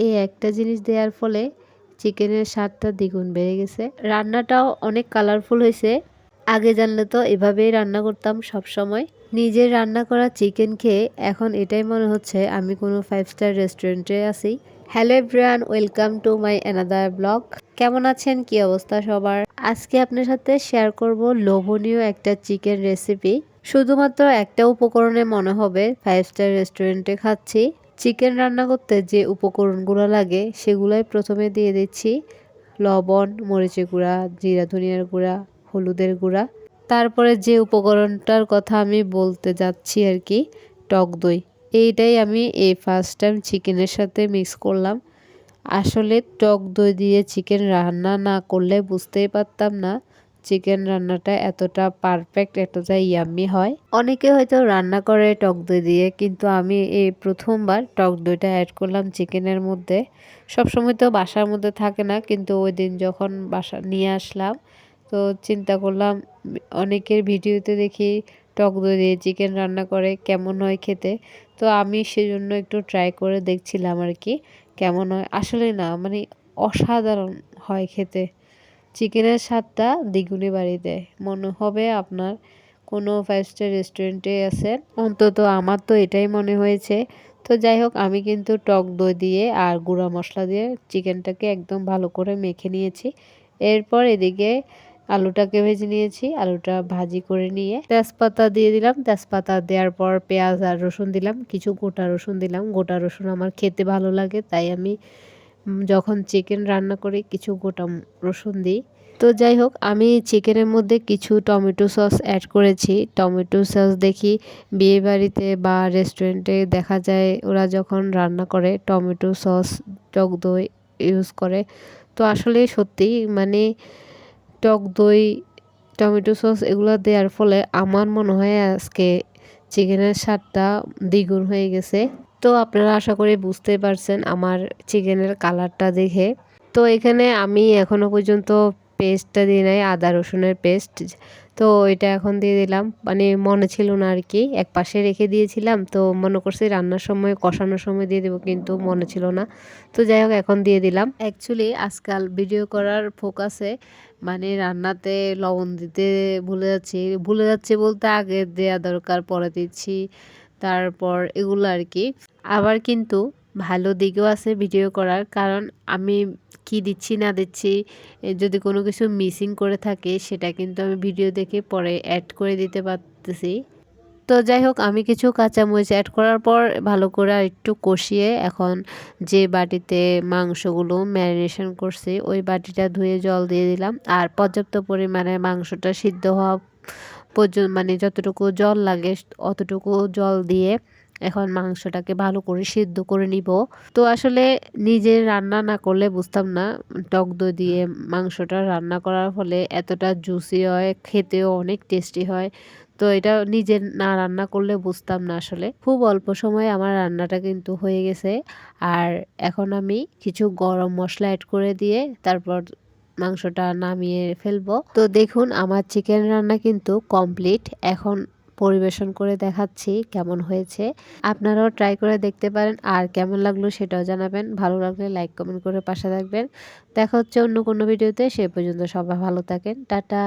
এই একটা জিনিস দেওয়ার ফলে চিকেনের স্বাদটা দ্বিগুণ বেড়ে গেছে। রান্নাটাও অনেক কালারফুল হয়েছে। আগে জানলে তো এভাবেই রান্না করতাম সব সময় নিজের রান্না করা চিকেন খেয়ে এখন এটাই মনে হচ্ছে আমি কোনো ফাইভ স্টার রেস্টুরেন্টে আছি। Hello everyone welcome to my another blog কেমন আছেন? কি অবস্থা সবার? আজকে আপনার সাথে শেয়ার করব লোভনীয় একটা চিকেন রেসিপি শুধুমাত্র একটা উপকরণে মনে হবে ফাইভ স্টার রেস্টুরেন্টে খাচ্ছি। চিকেন রান্না করতে যে উপকরণগুলো লাগে সেগুলোই প্রথমে দিয়ে দিচ্ছি লবণ, মরিচের গুঁড়া, জিরা, ধনিয়ার গুঁড়া, হলুদের গুঁড়া। তারপরে যে উপকরণটার কথা আমি বলতে যাচ্ছি আর কি, টক দই। এইটাই আমি এই ফার্স্ট টাইম চিকেনের সাথে মিক্স করলাম। আসলে টক দই দিয়ে চিকেন রান্না না করলে বুঝতেই পারতাম না। চিকেন রান্নাটা এতটা পারফেক্ট এতটা ইয়াম্মি হয়। অনেকে হয়তো রান্না করে টক দই দিয়ে, কিন্তু আমি এই প্রথমবার টক দইটা অ্যাড করলাম চিকেনের মধ্যে। সবসময় তো বাসার মধ্যে থাকে না, কিন্তু ওই দিন যখন বাসা, নিয়ে আসলাম, তো চিন্তা করলাম, অনেকের ভিডিওতে দেখি টক দই দিয়ে চিকেন রান্না করে, কেমন হয় খেতে? তো আমি সেজন্য একটু ট্রাই করে দেখছিলাম আর কি, কেমন হয়? আসলে না মানে অসাধারণ হয় খেতে। চিকেনের স্বাদটা দ্বিগুণে বাড়িয়ে দেয়। মনে হবে আপনার কোনো ফাইভ স্টার রেস্টুরেন্টে আছেন। অন্তত আমার তো এটাই মনে হয়েছে। তো যাই হোক, আমি কিন্তু টক দই দিয়ে আর গুঁড়া মশলা দিয়ে চিকেনটাকে একদম ভালো করে মেখে নিয়েছি। এরপর এদিকে আলুটাকে ভেজে নিয়েছি। আলুটা ভাজি করে নিয়ে তেজপাতা দিয়ে দিলাম। তেজপাতা দেওয়ার পর পেঁয়াজ আর রসুন দিলাম। কিছু গোটা রসুন দিলাম। গোটা রসুন আমার খেতে ভালো লাগে, তাই আমি যখন চিকেন রান্না করি, কিছু গোটা রসুন দিই। তো যাই হোক, আমি চিকেনের মধ্যে কিছু টমেটো সস অ্যাড করেছি। টমেটো সস দেখি বিয়ে বাড়িতে বা রেস্টুরেন্টে দেখা যায়, ওরা যখন রান্না করে টমেটো সস টক দই ইউজ করে। তো আসলে সত্যি মানে টক দই টমেটো সস এগুলো দেওয়ার ফলে আমার মনে হয় আজকে চিকেনের স্বাদটা দ্বিগুণ হয়ে গেছে। তো আপনারা আশা করি বুঝতে পারছেন আমার চিকেনের কালারটা দেখে। তো এখানে আমি এখনও পর্যন্ত পেস্টটা দিয়ে নেয় আদা রসুনের পেস্ট। তো এটা এখন দিয়ে দিলাম। মানে মনে ছিল না আর কি, এক পাশে রেখে দিয়েছিলাম। তো মনে করছি রান্নার সময়, কষানোর সময় দিয়ে দেবো, কিন্তু মনে ছিল না। তো যাই হোক, এখন দিয়ে দিলাম। অ্যাকচুয়ালি আজকাল ভিডিও করার ফোকাসে মানে রান্নাতে লবণ দিতে ভুলে যাচ্ছি। ভুলে যাচ্ছে বলতে আগে দেওয়া দরকার, পরে দিচ্ছি। তারপর এগুলো আর কি। আবার কিন্তু ভালো দিকেও আছে ভিডিও করার, কারণ আমি কি দিচ্ছি না দিচ্ছি যদি কোনো কিছু মিসিং করে থাকে, সেটা কিন্তু আমি ভিডিও দেখে পরে অ্যাড করে দিতে পারতেছি। তো যাই হোক, আমি কিছু কাঁচামরিচ অ্যাড করার পর ভালো করে আর একটু কষিয়ে এখন যে বাটিতে মাংসগুলো ম্যারিনেশন করছি, ওই বাটিটা ধুয়ে জল দিয়ে দিলাম। আর পর্যাপ্ত পরিমাণে মাংসটা সিদ্ধ হওয়া মানে যতটুকু জল লাগে, অতটুকু জল দিয়ে এখন মাংসটাকে ভালো করে সিদ্ধ করে নিব। তো আসলে নিজে রান্না না করলে বুঝতাম না, টক দই দিয়ে মাংসটা রান্না করার ফলে এতটা জুসি হয়, খেতেও অনেক টেস্টি হয়। তো এটা নিজে না রান্না করলে বুঝতাম না আসলে। খুব অল্প সময়ে আমার রান্নাটা কিন্তু হয়ে গেছে। আর এখন আমি কিছু গরম মশলা অ্যাড করে দিয়ে তারপর মাংসটা নামিয়ে ফেলব। তো দেখুন, আমার চিকেন রান্না কিন্তু কমপ্লিট এখন পরিবেশন করে দেখাচ্ছি কেমন হয়েছে। আপনারাও ট্রাই করে দেখতে পারেন আর কেমন লাগল সেটাও জানাবেন। ভালো লাগলে লাইক কমেন্ট করে পাশে থাকবেন। দেখা হচ্ছে অন্য কোনো ভিডিওতে সে পর্যন্ত সবাই ভালো থাকেন। টাটা!